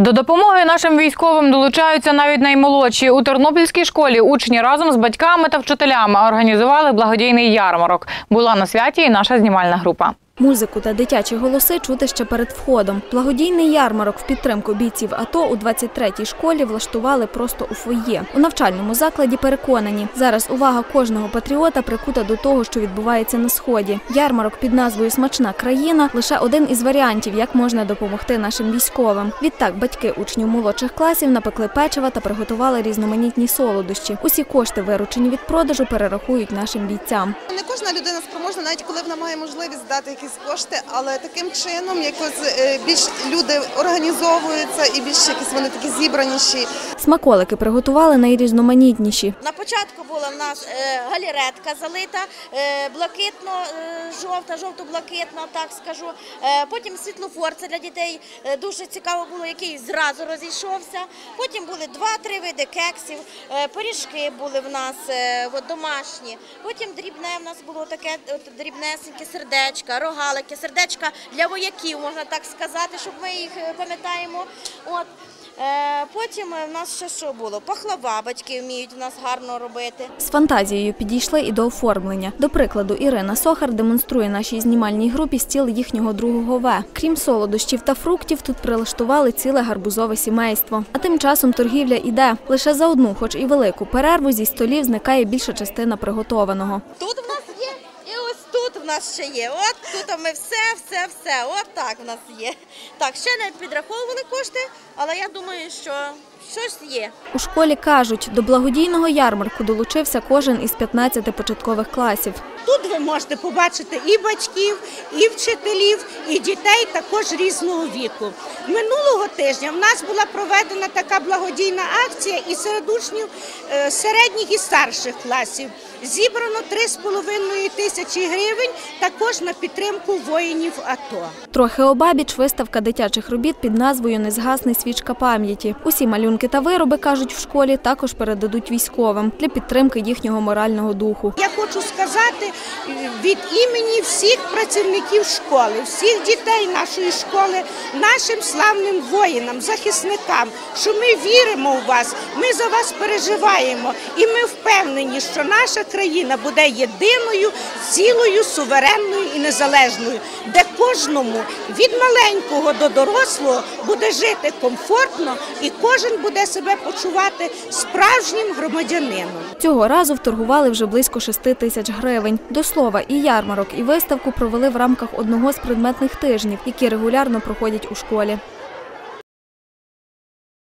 До допомоги нашим військовим долучаються навіть наймолодші. У Тернопільській школі учні разом з батьками та вчителями організували благодійний ярмарок. Була на святі і наша знімальна група. Музику та дитячі голоси чути ще перед входом. Благодійний ярмарок в підтримку бійців АТО у 23-й школі влаштували просто у фоє. У навчальному закладі переконані, зараз увага кожного патріота прикута до того, що відбувається на сході. Ярмарок під назвою Смачна країна лише один із варіантів, як можна допомогти нашим військовим. Відтак батьки учнів молодших класів напекли печива та приготували різноманітні солодощі. Усі кошти, виручені від продажу, перерахують нашим бійцям. Не кожна людина спроможна, навіть коли вона має можливість здати якісь кошти, але таким чином якось е, більш люди організовуються і більш якісь вони такі зібраніші. Смаколики приготували найрізноманітніші. На початку була в нас е, галеретка залита, е, блакитно-жовта, жовто-блакитна, так скажу. Потім світлофор, це для дітей дуже цікаво було, який зразу розійшовся. Потім були два-три види кексів, пиріжки були в нас домашні. Потім дрібне в нас було таке дрібнесеньке сердечка, рогалики, сердечка для вояків, можна так сказати, щоб ми їх е, пам'ятаємо. От. Е, Потім в нас ще що було? Пахлава батьки вміють в нас гарно робити. З фантазією підійшли і до оформлення. До прикладу, Ірина Сохар демонструє нашій знімальній групі стіл їхнього другого В. Крім солодощів та фруктів, тут прилаштували ціле гарбузове сімейство. А тим часом торгівля іде. Лише за одну, хоч і велику перерву, зі столів зникає більша частина приготованого. Тут в нас є, і ось тут в нас ще є. От тут ми все, все, все. От так в нас є. Так, ще не підраховували кошти, але я думаю, що щось є. У школі кажуть, до благодійного ярмарку долучився кожен із 15 початкових класів. Тут ви можете побачити і батьків, і вчителів, і дітей також різного віку. Минулого тижня в нас була проведена така благодійна акція і серед учнів е, середніх і старших класів. Зібрано 3,5 тисячі гривень також на підтримку воїнів АТО. Трохи обабіч виставка дитячих робіт під назвою Незгасний свічка пам'яті. Усі малюнки та вироби, кажуть в школі, також передадуть військовим для підтримки їхнього морального духу. Я хочу сказати від імені всіх працівників школи, всіх дітей нашої школи, нашим славним воїнам, захисникам, що ми віримо у вас, ми за вас переживаємо, і ми впевнені, що наша країна буде єдиною, цілою, суверенною і незалежною, де кожному від маленького до дорослого буде жити комфортно, і кожен буде себе почувати справжнім громадянином. Цього разу вторгували вже близько 6 тисяч гривень. До слова, і ярмарок, і виставку провели в рамках одного з предметних тижнів, які регулярно проходять у школі.